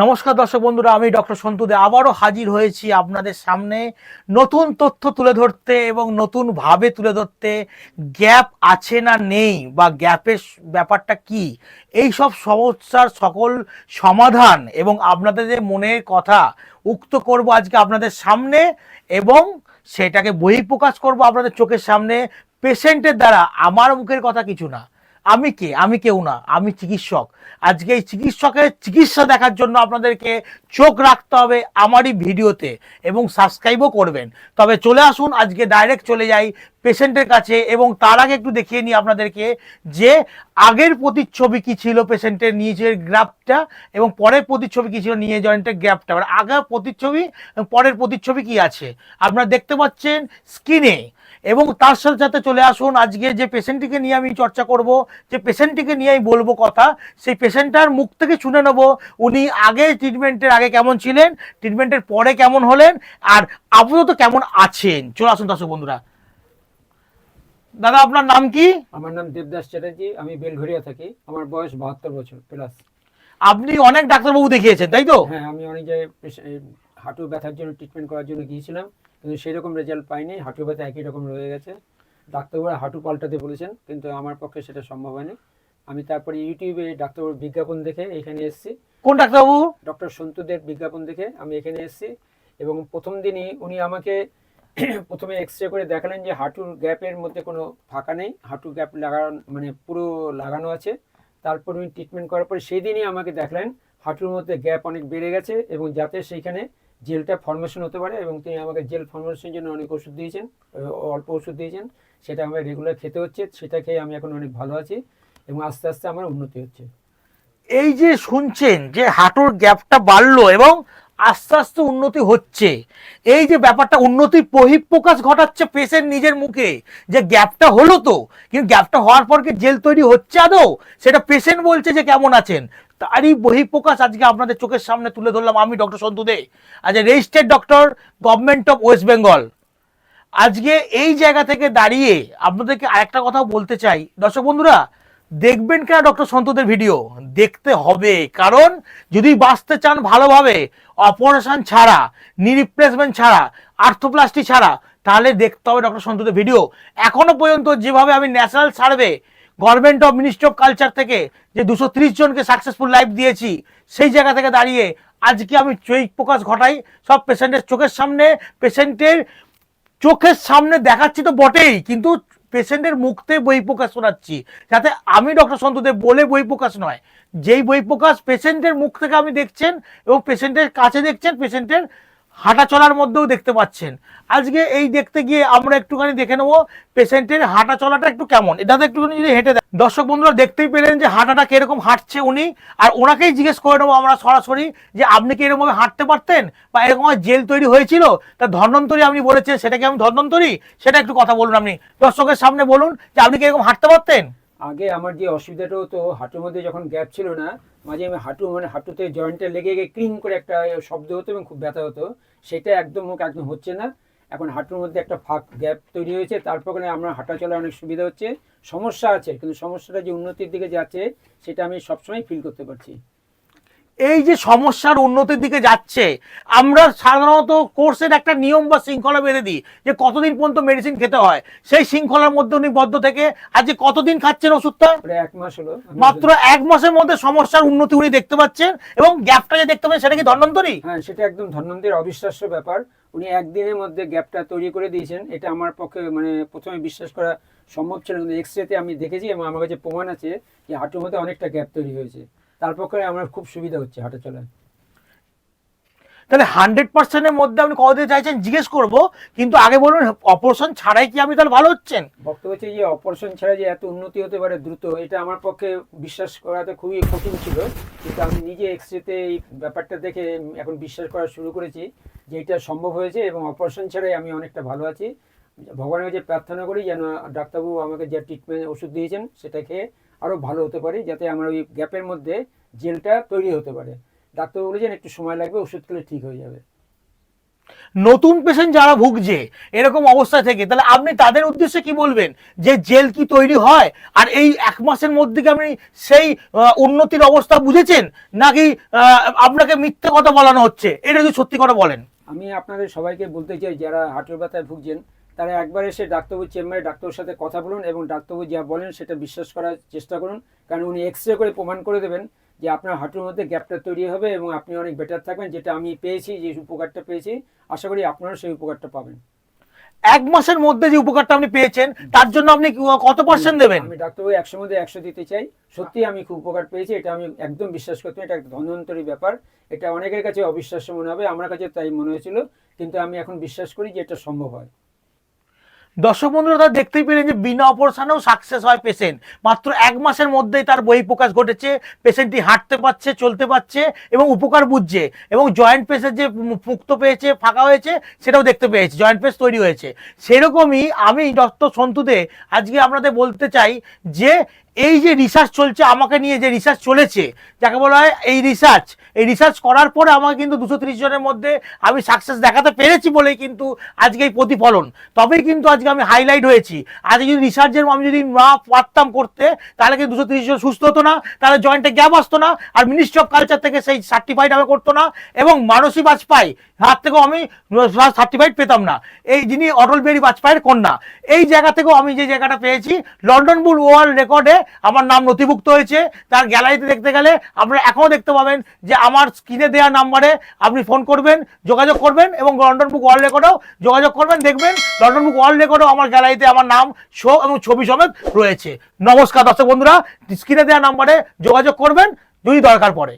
নমস্কার দর্শক বন্ধুরা, আমি ডক্টর সন্তু দে। আবারও হাজির হয়েছি আপনাদের সামনে নতুন তথ্য তুলে ধরতে এবং নতুনভাবে তুলে ধরতে। গ্যাপ আছে না নেই বা গ্যাপের ব্যাপারটা কি? এই সব সমস্যার সকল সমাধান এবং আপনাদের যে মনের কথা উক্ত করব আজকে আপনাদের সামনে এবং সেটাকে বহিঃপ্রকাশ করব আপনাদের চোখের সামনে। পেশেন্টের দ্বারা আমার মুখের কথা কিছু না। আমি কে? আমি কেউ না, আমি চিকিৎসক। আজকে এই চিকিৎসকের চিকিৎসা দেখার জন্য আপনাদেরকে চোখ রাখতে হবে আমারই ভিডিওতে এবং সাবস্ক্রাইবও করবেন। তবে চলে আসুন, আজকে ডাইরেক্ট চলে যাই পেশেন্টের কাছে এবং তার আগে একটু দেখিয়ে নিই আপনাদেরকে যে আগের প্রতিচ্ছবি কি ছিল পেশেন্টের নিজের গ্রাফটা এবং পরের প্রতিচ্ছবি কি ছিল নিয়ে জয়েন্টের গ্রাফটা। এবার আগের প্রতিচ্ছবি পরের প্রতিচ্ছবি কি আছে? আপনারা দেখতে পাচ্ছেন স্ক্রিনে এবং তার সাথে সাথে চলে আসুন আজকে যে পেশেন্টটিকে নিয়ে আমি চর্চা করব যে পেশেন্টটিকে নিয়ে আমি বলব কথা সেই পেশেন্টটার মুখ থেকে শুনে নেব উনি আগে ট্রিটমেন্টের আগে কেমন ছিলেন ট্রিটমেন্টের পরে কেমন হলেন আর আপাতত কেমন আছেন। চলে আসুন দর্শক বন্ধুরা। দাদা আপনার নাম কি? আমার নাম দেবদাস চ্যাটার্জি আমি বেলঘরিয়া থাকি আমার বয়স বাহাত্তর বছর প্লাস আপনি অনেক ডাক্তারবাবু দেখিয়েছেন তাই তো? হ্যাঁ আমি অনেক জায়গায় হাঁটু ব্যথার জন্য ট্রিটমেন্ট করার জন্য গিয়েছিলাম। কিন্তু সেই রকম রেজাল্ট পাইনি হাঁটু ব্যথা একই রকম রয়ে গেছে। ডাক্তারবাবুরা হাঁটু পাল্টাতে বলেছেন কিন্তু আমার পক্ষে সেটা সম্ভব হয়নি। আমি তারপরে ইউটিউবে ডাক্তারবাবুর বিজ্ঞাপন দেখে এখানে এসেছি। কোন ডাক্তারবাবু? ডক্টর সন্তুদের বিজ্ঞাপন দেখে আমি এখানে এসেছি এবং প্রথম দিনই উনি আমাকে প্রথমে এক্স রে করে দেখালেন যে হাঁটুর গ্যাপের মধ্যে কোনো ফাঁকা নেই হাঁটু গ্যাপ লাগানো মানে পুরো লাগানো আছে। তারপর উনি ট্রিটমেন্ট করার পরে সেই দিনই আমাকে দেখলেন হাঁটুর মধ্যে গ্যাপ অনেক বেড়ে গেছে এবং যাতে সেইখানে জেলটা ফর্মেশন হতে পারে এবং তিনি আমাকে জেল ফর্মেশনের জন্য অনেক ওষুধ দিয়েছেন অল্প ওষুধ দিয়েছেন। সেটা আমাকে রেগুলার খেতে হচ্ছে, সেটা খেয়ে আমি এখন অনেক ভালো আছি এবং আস্তে আস্তে আমার উন্নতি হচ্ছে। এই যে শুনছেন যে হাঁটুর গ্যাপটা বাড়লো এবং আস্তে আস্তে উন্নতি হচ্ছে, এই যে ব্যাপারটা উন্নতির বহিঃপ্রকাশ ঘটাচ্ছে পেশেন্ট নিজের মুখে, যে গ্যাপটা হলো তো, কিন্তু গ্যাপটা হওয়ার পর কি জেল তৈরি হচ্ছে আদৌ? সেটা পেশেন্ট বলছে যে কেমন আছেন? তারই বহিঃপ্রকাশ আজকে আপনাদের চোখের সামনে তুলে ধরলাম আমি ডক্টর সন্তু দে আজ a registered doctor government of West Bengal আজকে এই জায়গা থেকে দাঁড়িয়ে আপনাদেরকে আরেকটা কথা বলতে চাই। দর্শক বন্ধুরা, দেখবেন কেন ডক্টর সন্তদের ভিডিও দেখতে হবে, কারণ যদি বাঁচতে চান ভালোভাবে অপারেশন ছাড়া নি রিপ্লেসমেন্ট ছাড়া আর্থোপ্লাস্টি ছাড়া, তাহলে দেখতে হবে ডক্টর সন্তদের ভিডিও এখনও পর্যন্ত যেভাবে আমি national survey government of ministry of culture থেকে যে দুশো জনকে সাকসেসফুল লাইফ দিয়েছি, সেই জায়গা থেকে দাঁড়িয়ে আজকে আমি চৈক প্রকাশ ঘটাই। সব পেশেন্টের চোখের সামনে পেশেন্টের চোখের সামনে দেখাচ্ছি তো বটেই, কিন্তু পেশেন্টের মুখতে বই প্রকাশ শোনাচ্ছি। যাতে আমি ডক্টর সন্তদেব বলে বই প্রকাশ নয়। যেই বই প্রকাশ পেশেন্টের মুখ থেকে আমি দেখছেন এবং পেশেন্টের কাছে দেখছেন পেশেন্টের হাঁটা চলার মধ্যেও দেখতে পাচ্ছেন। আজকে এই দেখতে গিয়ে আমরা একটুখানি দেখে নেব পেশেন্টের হাঁটা চলাটা একটু কেমন। এটাতে একটুখানি যদি হেঁটে দেয় দর্শক বন্ধুরা, দেখতেই পেলেন যে হাঁটাটা কীরকম হাঁটছে উনি। আর ওনাকেই জিজ্ঞেস করে নেব আমরা সরাসরি যে আপনি কি এরকমভাবে হাঁটতে পারতেন? বা এরকম জেল তৈরি হয়েছিল? তা ধন্বন্তরী আপনি বলেছেন, সেটা কি আমি ধন্বন্তরী সেটা একটু কথা বলুন আপনি। দর্শকের সামনে বলুন যে আপনি কি এরকম হাঁটতে পারতেন? আগে আমার যে অসুবিধাটা হতো, হাঁটুর মধ্যে যখন গ্যাপ ছিল না, মাঝে আমি হাঁটু মানে হাঁটুতে জয়েন্টে লেগে গিয়ে ক্রিং করে একটা শব্দ হতো এবং খুব ব্যথা হতো। সেটা একদম মুখ একদম হচ্ছে না। এখন হাঁটুর মধ্যে একটা ফাঁক গ্যাপ তৈরি হয়েছে তারপর আমার হাঁটা চলার অনেক সুবিধা হচ্ছে। সমস্যা আছে, কিন্তু সমস্যাটা যে উন্নতির দিকে যাচ্ছে, সেটা আমি সবসময় ফিল করতে পারছি। এই যে সমস্যার উন্নতির দিকে যাচ্ছে আমরা সাধারণত কোর্সের একটা নিয়ম বা শৃঙ্খলা বেঁধে দিই যে কতদিন পর্যন্ত মেডিসিন খেতে হয়। সেই শৃঙ্খলার মধ্যে উনি বদ্ধ থেকে আজকে কতদিন খাচ্ছেন ওষুধটা? এক মাস হলো। মাত্র এক মাসের মধ্যে সমস্যার উন্নতি উনি দেখতে পাচ্ছেন এবং গ্যাপটা যে দেখতে পাচ্ছেন সেটা কি ধন্বন্তরী? হ্যাঁ সেটা একদম ধন্বন্তের অবিশ্বাস্য ব্যাপার। উনি একদিনের মধ্যে গ্যাপটা তৈরি করে দিয়েছেন। এটা আমার পক্ষে মানে প্রথমে বিশ্বাস করা সম্ভব ছিল কিন্তু এক্স রেতে আমি দেখেছি এবং আমার কাছে প্রমাণ আছে যে হাঁটুর মধ্যে অনেকটা গ্যাপ তৈরি হয়েছে। তার পক্ষে আমার খুব সুবিধা হচ্ছে হাঁটা চলায়। তাহলে হান্ড্রেড পার্সেন্টের মধ্যে আপনি কতদিন চাইছেন? জিজ্ঞেস করব কিন্তু আগে বলুন অপারেশন ছাড়াই কি আপনি তাহলে ভালো হচ্ছেন? বক্তব্য হচ্ছে যে অপারেশন ছাড়া যে এত উন্নতি হতে পারে দ্রুত এটা আমার পক্ষে বিশ্বাস করাতে খুবই কঠিন ছিল। কিন্তু আমি নিজে এক্স রেতে এই ব্যাপারটা দেখে এখন বিশ্বাস করা শুরু করেছি যে এটা সম্ভব হয়েছে এবং অপারেশন ছাড়াই আমি অনেকটা ভালো আছি। ভগবানের কাছে প্রার্থনা করি যেন ডাক্তারবাবু আমাকে যে ট্রিটমেন্ট ওষুধ দিয়েছেন সেটা খেয়ে আরও ভালো হতে পারি যাতে আমার ওই গ্যাপের মধ্যে জেলটা তৈরি হতে পারে। ডাক্তারবাবু বলেছেন একটু সময় লাগবে ওষুধ খেলে ঠিক হয়ে যাবে। নতুন পেশেন্ট যারা ভুগছে এরকম অবস্থা থেকে তাহলে আপনি তাদের উদ্দেশ্যে কি বলবেন? যে জেল কি তৈরি হয়? আর এই এক মাসের মধ্যে কি আপনি সেই উন্নতির অবস্থা বুঝেছেন? নাকি আপনাকে মিথ্যে কথা বলানো হচ্ছে? এটা যদি সত্যি কথা বলেন। আমি আপনাদের সবাইকে বলতে চাই যারা হাঁটুর ব্যথায় ভুগছেন তারা একবার এসে ডাক্তারবাবুর চেম্বারে ডাক্তারের সাথে কথা বলুন এবং ডাক্তারবাবু যা বলেন সেটা বিশ্বাস করার চেষ্টা করুন। কারণ উনি এক্স রে করে প্রমাণ করে দেবেন যে আপনার হাঁটুর মধ্যে গ্যাপটা তৈরি হবে এবং আপনি অনেক বেটার থাকবেন যেটা আমি পেয়েছি যে উপকারটা পেয়েছি আশা করি আপনারা সেই উপকারটা পাবেন। এক মাসের মধ্যে যে উপকারটা আপনি পেয়েছেন তার জন্য আপনি কত পার্সেন্ট দেবেন? আমি ডাক্তারবাবু একশো মধ্যে একশো দিতে চাই। সত্যি আমি খুব উপকার পেয়েছি এটা আমি একদম বিশ্বাস করতে এটা একটা ধন্বন্তরী ব্যাপার। এটা অনেকের কাছে অবিশ্বাস্য মনে হবে আমার কাছে তাই মনে হয়েছিল কিন্তু আমি এখন বিশ্বাস করি যে এটা সম্ভব হয়। দর্শক বন্ধুরা, তারা দেখতেই পেলেন যে বিনা অপারেশনেও সাকসেস হয় পেশেন্ট মাত্র এক মাসের মধ্যেই তার বহিঃপ্রকাশ ঘটেছে পেশেন্টটি হাঁটতে পারছে, চলতে পারছে এবং উপকার বুঝছে এবং জয়েন্ট পেসের যে মুক্ত পেয়েছে, ফাঁকা হয়েছে, সেটাও দেখতে পেয়েছে জয়েন্ট পেস তৈরি হয়েছে। সেরকমই আমি ডক্টর সন্তুদে আজকে আপনাদের বলতে চাই যে এই যে রিসার্চ চলছে, আমাকে নিয়ে যে রিসার্চ চলেছে, যাকে বলা হয় এই রিসার্চ এই রিসার্চ করার পরে আমাকে কিন্তু দুশো ত্রিশ জনের মধ্যে আমি সাকসেস দেখাতে পেরেছি বলেই কিন্তু আজকে এই প্রতিফলন। তবেই কিন্তু আজকে আমি হাইলাইট হয়েছি। আজকে যদি রিসার্চের আমি যদি না পারতাম করতে, তাহলে কিন্তু দুশো ত্রিশ জন সুস্থ হতো না, তাহলে জয়েন্টে গ্যাপ আসতো না, আর মিনিস্ট্রি অফ কালচার থেকে সেই সার্টিফাইড আমি করতো না, এবং মানসী বাজপাই হাত থেকেও আমি সার্টিফাইড পেতাম না। এই যিনি অটল বিহারী বাজপেয়ীর কন্যা, এই জায়গা থেকেও আমি যে জায়গাটা পেয়েছি, লন্ডন বুল ওয়ার্ল্ড রেকর্ডে আমার নাম নথিভুক্ত হয়েছে, তার গ্যালারিতে দেখতে গেলে আপনারা এখনও দেখতে পাবেন যে আমার স্ক্রিনে দেওয়া নাম্বারে আপনি ফোন করবেন, যোগাযোগ করবেন এবং লন্ডন বুক ওয়ার্ল্ড রেকর্ডেও যোগাযোগ করবেন, দেখবেন লন্ডন বুক ওয়ার্ল্ড রেকর্ডেও আমার গ্যালারিতে আমার নাম শো এবং ছবি সমেত রয়েছে। নমস্কার দর্শক বন্ধুরা স্ক্রিনে দেওয়া নাম্বারে যোগাযোগ করবেন, যদি দরকার পড়ে।